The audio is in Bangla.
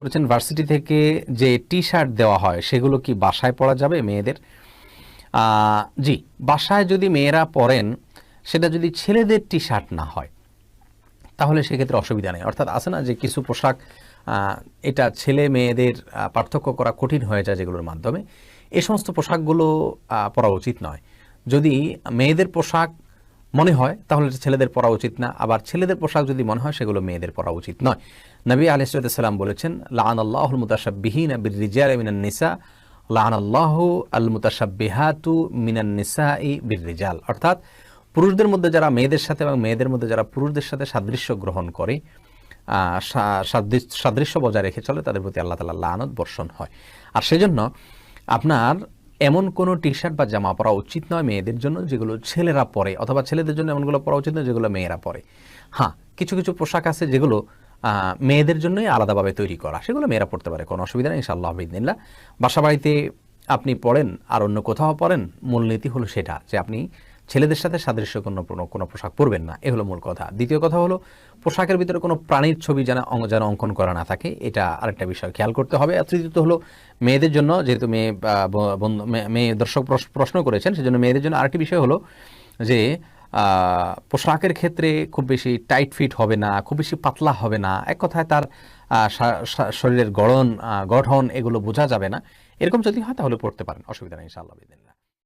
বলেছেন ভার্সিটি থেকে যে টি শার্ট দেওয়া হয়, সেগুলো কি বাসায় পরা যাবে মেয়েদের? জি, বাসায় যদি মেয়েরা পরেন, সেটা যদি ছেলেদের টি শার্ট না হয়, তাহলে সেক্ষেত্রে অসুবিধা নেই। অর্থাৎ আছে না যে কিছু পোশাক এটা ছেলে মেয়েদের পার্থক্য করা কঠিন হয়ে যায় যেগুলোর মাধ্যমে এই সমস্ত পোশাকগুলো পরা উচিত নয়। যদি মেয়েদের পোশাক মনে হয়, তাহলে ছেলেদের পরা উচিত না। আবার ছেলেদের পোশাক যদি মনে হয়, সেগুলো মেয়েদের পরা উচিত নয়। নবী আলিসাল্লাম বলেছেন লান আল্লাহুল মুতাসাবিহীন বিরিজাল মিনান নিসা। লান আল্লাহ আল মুতাসাবিহাতু মিনান নিসা ই বিরিজাল অর্থাৎ, পুরুষদের মধ্যে যারা মেয়েদের সাথে এবং মেয়েদের মধ্যে যারা পুরুষদের সাথে সাদৃশ্য গ্রহণ করে সাদৃশ্য বজায় রেখে চলে, তাদের প্রতি আল্লাহ তালা লানত বর্ষণ হয়। আর সেজন্য আপনার এমন কোনো টি শার্ট বা জামা পরা উচিত নয় মেয়েদের জন্য যেগুলো ছেলেরা পরে, অথবা ছেলেদের জন্য এমনগুলো পরা উচিত নয় যেগুলো মেয়েরা পরে। হ্যাঁ কিছু কিছু পোশাক আছে যেগুলো মেয়েদের জন্যই আলাদাভাবে তৈরি করা। সেগুলো মেয়েরা পড়তে পারে, কোনো অসুবিধা নেই, ইনশাআল্লাহ আবিদিনিল্লা বাসা বাড়িতে আপনি পড়েন আর অন্য কোথাও পড়েন, মূলনীতি হলো সেটা যে আপনি ছেলেদের সাথে সাদৃশ্য কোনো পোশাক পরবেন না, এ হলো মূল কথা। দ্বিতীয় কথা হলো, পোশাকের ভিতরে কোনো প্রাণীর ছবি যেন যেন অঙ্কন করা না থাকে, এটা আরেকটা বিষয় খেয়াল করতে হবে। আর তৃতীয়ত হলো, মেয়েদের জন্য, যেহেতু মেয়ে মেয়ে দর্শক প্রশ- প্রশ্ন করেছেন, সেজন্য মেয়েদের জন্য আরেকটি বিষয় হলো যে পোশাকের ক্ষেত্রে খুব বেশি টাইট ফিট হবে না, খুব বেশি পাতলা হবে না, এক কথায় তার শরীরের গড়ন গঠন, এগুলো বোঝা যাবে না। এরকম যদি হয় তাহলে পড়তে পারেন, অসুবিধা নেই, ইনশাআল্লাহ